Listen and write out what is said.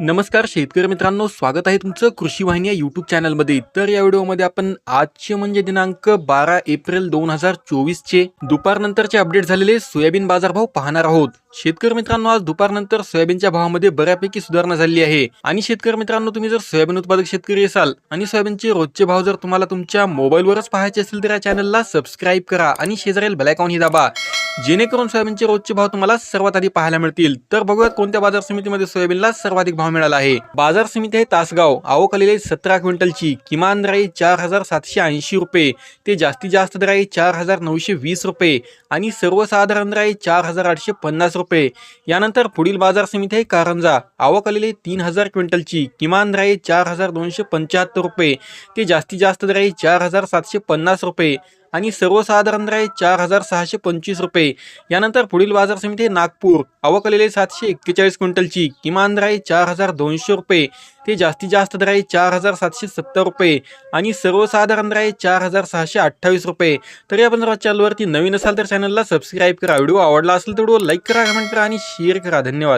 नमस्कार शेतकरी मित्रांनो स्वागत आहे तुमचं कृषी वाहिनी या यूट्यूब चॅनलमध्ये तर या व्हिडिओमध्ये आपण आजचे म्हणजे दिनांक बारा एप्रिल दोन हजार चोवीसचे दुपारनंतरचे अपडेट झालेले सोयाबीन बाजारभाव पाहणार आहोत. शेतकरी मित्रांनो आज दुपारनंतर सोयाबीनच्या भावामध्ये बऱ्यापैकी सुधारणा झाली आहे. आणि शेतकरी मित्रांनो तुम्ही जर सोयाबीन उत्पादक शेतकरी असाल आणि सोयाबीनचे रोजचे भाव जर तुम्हाला तुमच्या मोबाईलवरच पाहायचे असेल तर या चॅनलला सबस्क्राईब करा आणि शेजारील बेलायकॉन ही दाबा. जेणेकरून सोयाबीनचे रोजचे भाव तुम्हाला सर्वात आधी पाहायला मिळतील. तर बघूयात कोणत्या बाजार समितीमध्ये सोयाबीनला सर्वाधिक भाव मिळाला आहे. बाजार समिती आहे तासगाव. आवक आलेली आहे सतरा क्विंटलची. किमान दर आहे चार हजार सातशे ऐंशी रुपये. ते जास्तीत जास्त दर आहे चार हजार नऊशे वीस रुपये. आणि सर्वसाधारण दर आहे चार हजार आठशे पन्नास रुपये. यानंतर पुढील बाजार समिती आहे कारंजा. आवक आलेली तीन हजार क्विंटलची. किमान दर चार हजार दोनशे पंच्याहत्तर रुपये. ते जास्तीत जास्त दर चार हजार सातशे पन्नास रुपये. आणि सर्वसाधारण दर आहे चार हजार सहाशे पंचवीस रुपये. यानंतर पुढील बाजार समिती नागपूर. आवक सातशे एक्केचाळीस क्विंटलची. किमान दर आहे चार हजार दोनशे रुपये. ते जास्तीत जास्त दर आहे चार हजार सातशे सत्तर रुपये. आणि सर्वसाधारण राय चार हजार सहाशे अठ्ठावीस रुपये. तरी आपण जर चॅनलवरती नवीन असाल तर चॅनलला सबस्क्राईब करा. व्हिडिओ आवडला असेल तर व्हिडिओ लाईक करा कमेंट करा आणि शेअर करा. धन्यवाद.